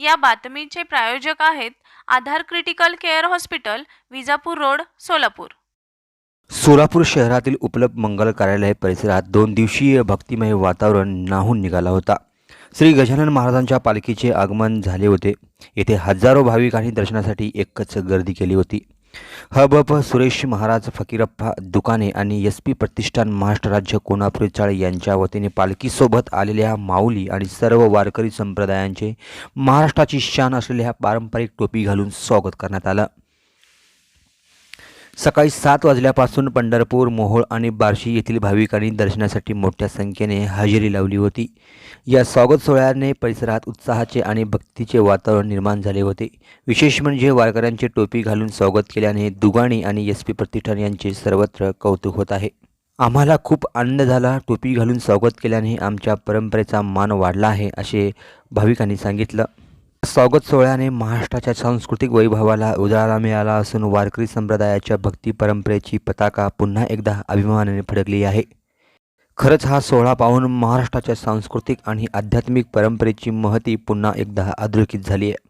या बातमीचे प्रायोजक आहेत Aadhaar critical care hospital Vijapur road Solapur. Solapur शहरातील उपलब्ध मंगल कार्यालय परिसरात दोन दिवसीय भक्तिमय वातावरण नाहून निघाला होता. श्री गजानन महाराजांच्या पालखीचे आगमन झाले होते. येथे हजारो भाविकांनी दर्शनासाठी एकच गर्दी केली होती. हबप सुरेश महाराज फकीरप्पा दुकाने आणि एस पी प्रतिष्ठान महाराष्ट्र राज्य कोणापुरी चाळ यांच्या वतीने पालखीसोबत आलेल्या माऊली आणि सर्व वारकरी संप्रदायांचे महाराष्ट्राची शान असलेल्या पारंपरिक टोपी घालून स्वागत करण्यात आलं. सकाळी सात वाजल्यापासून पंढरपूर मोहोळ आणि बार्शी येथील भाविकांनी दर्शनासाठी मोठ्या संख्येने हजेरी लावली होती. या स्वागत सोहळ्याने परिसरात उत्साहाचे आणि भक्तीचे वातावरण निर्माण झाले होते. विशेष म्हणजे वारकऱ्यांचे टोपी घालून स्वागत केल्याने दुगाणी आणि एस पी प्रतिष्ठान यांचे सर्वत्र कौतुक होत आहे. आम्हाला खूप आनंद झाला. टोपी घालून स्वागत केल्याने आमच्या परंपरेचा मान वाढला आहे असे भाविकांनी सांगितलं. स्वागत सोहळ्याने महाराष्ट्राच्या सांस्कृतिक वैभवाला उजाळा मिळाला असून वारकरी संप्रदायाच्या भक्ती परंपरेची पताका पुन्हा एकदा अभिमानाने फडकली आहे. खरंच हा सोहळा पाहून महाराष्ट्राच्या सांस्कृतिक आणि आध्यात्मिक परंपरेची महती पुन्हा एकदा अधोरेखित झाली आहे.